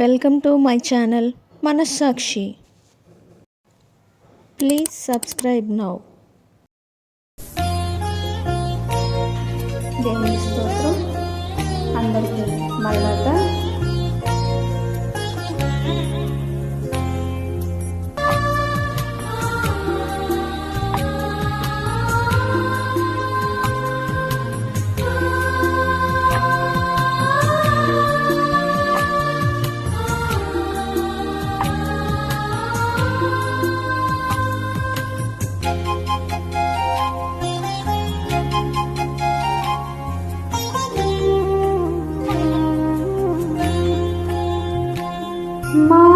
Welcome to my channel Manasakshi. Please subscribe now. దేవుని స్తోత్రం. అందరికీ మళ్ళా Mom.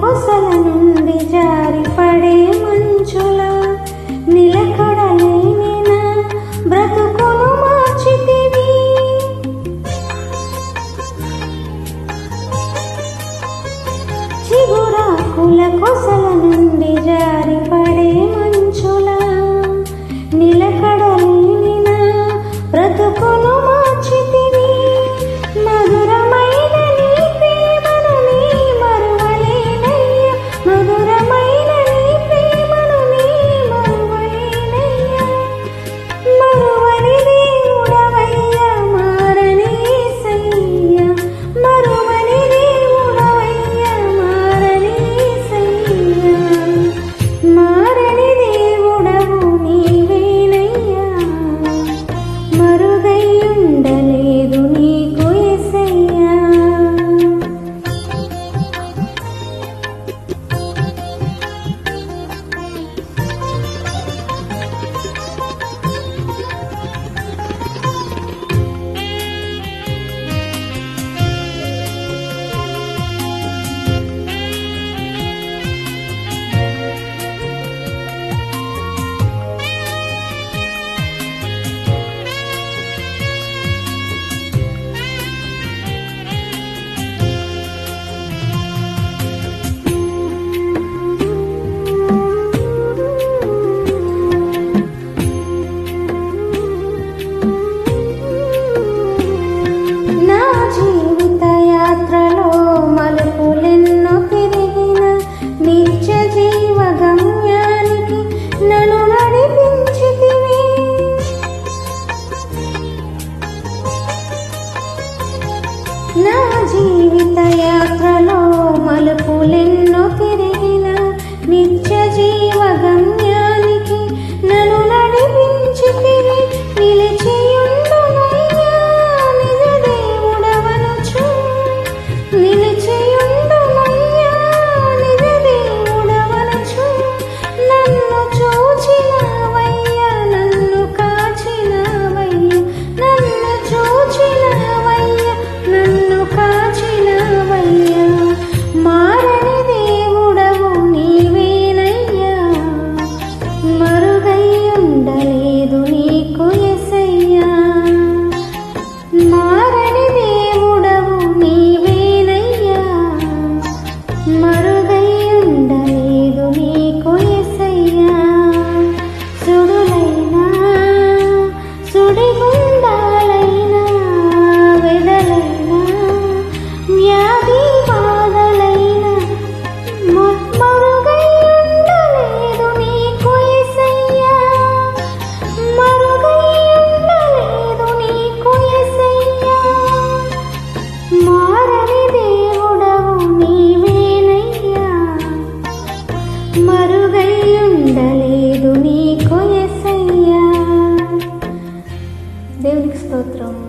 కొసల నుండి జారిపడే మంచుల నిలకడలేని నా బ్రతుకును మార్చితివి. చిగురాకుల కొసల నుండి జారిపడే నా జీవిత యాత్రలో మలుపులెన్నో తిరిగిన నిత్య జీవగం nosotros.